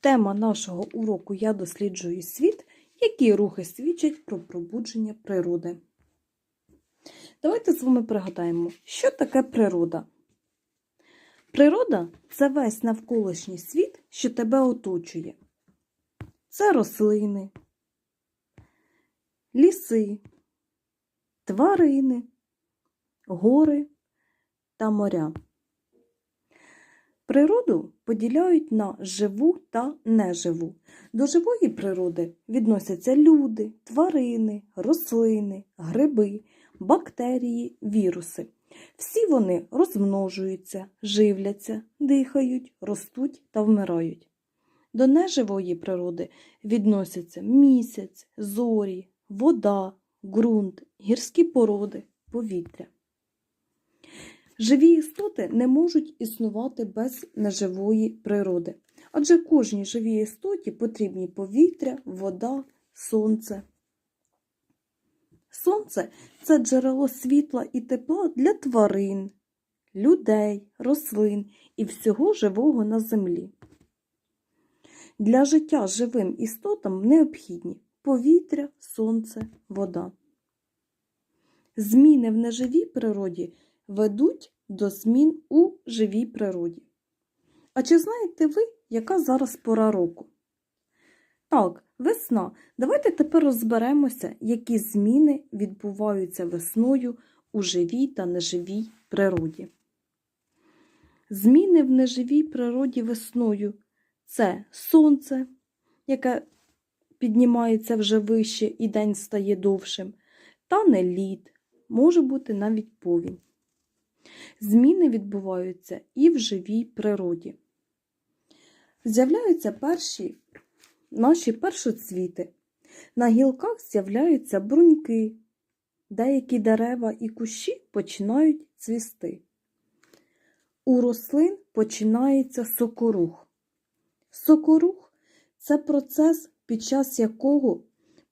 Тема нашого уроку Я досліджую світ, які рухи свідчать про пробудження природи. Давайте з вами пригадаємо, що таке природа. Природа це весь навколишній світ, що тебе оточує. Це рослини, ліси, тварини, гори та моря. Природу поділяють на живу та неживу. До живої природи відносяться люди, тварини, рослини, гриби, бактерії, віруси. Всі вони розмножуються, живляться, дихають, ростуть та вмирають. До неживої природи відносяться місяць, зорі, вода, ґрунт, гірські породи, повітря. Живі істоти не можуть існувати без неживої природи, адже кожній живій істоті потрібні повітря, вода, сонце. Сонце це джерело світла і тепла для тварин, людей, рослин і всього живого на землі. Для життя живим істотам необхідні повітря, сонце, вода. Зміни в неживій природі ведуть до змін у живій природі. А чи знаєте ви, яка зараз пора року? Так, весна. Давайте тепер розберемося, які зміни відбуваються весною у живій та неживій природі. Зміни в неживій природі весною це сонце, яке піднімається вже вище і день стає довшим, та не лід, може бути навіть повінь. Зміни відбуваються і в живій природі. З'являються перші наші першоцвіти. На гілках з'являються бруньки, деякі дерева і кущі починають цвісти. У рослин починається сокорух. Сокорух це процес, під час якого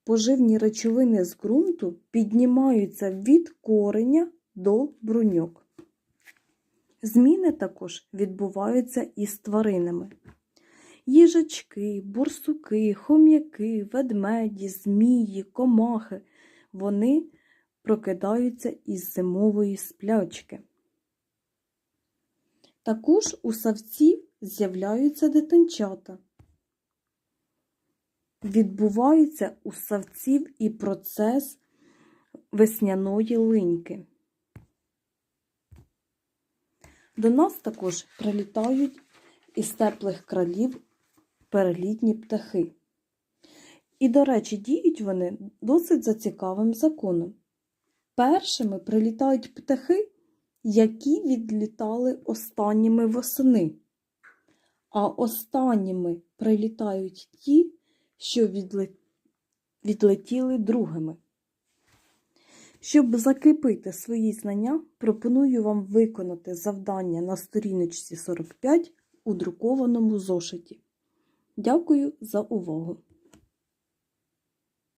поживні речовини з ґрунту піднімаються від кореня до бруньок. Зміни також відбуваються і з тваринами. Їжачки, бурсуки, хом'яки, ведмеді, змії, комахи вони прокидаються із зимової сплячки. Також у савців з'являються дитинчата. Відбувається у савців і процес весняної линьки. До нас також прилітають із теплих кралів перелітні птахи. І, до речі, діють вони досить за цікавим законом. Першими прилітають птахи, які відлітали останніми восени, а останніми прилітають ті, що відлетіли другими. Щоб закріпити свої знання, пропоную вам виконати завдання на сторіночці 45 у друкованому зошиті. Дякую за увагу!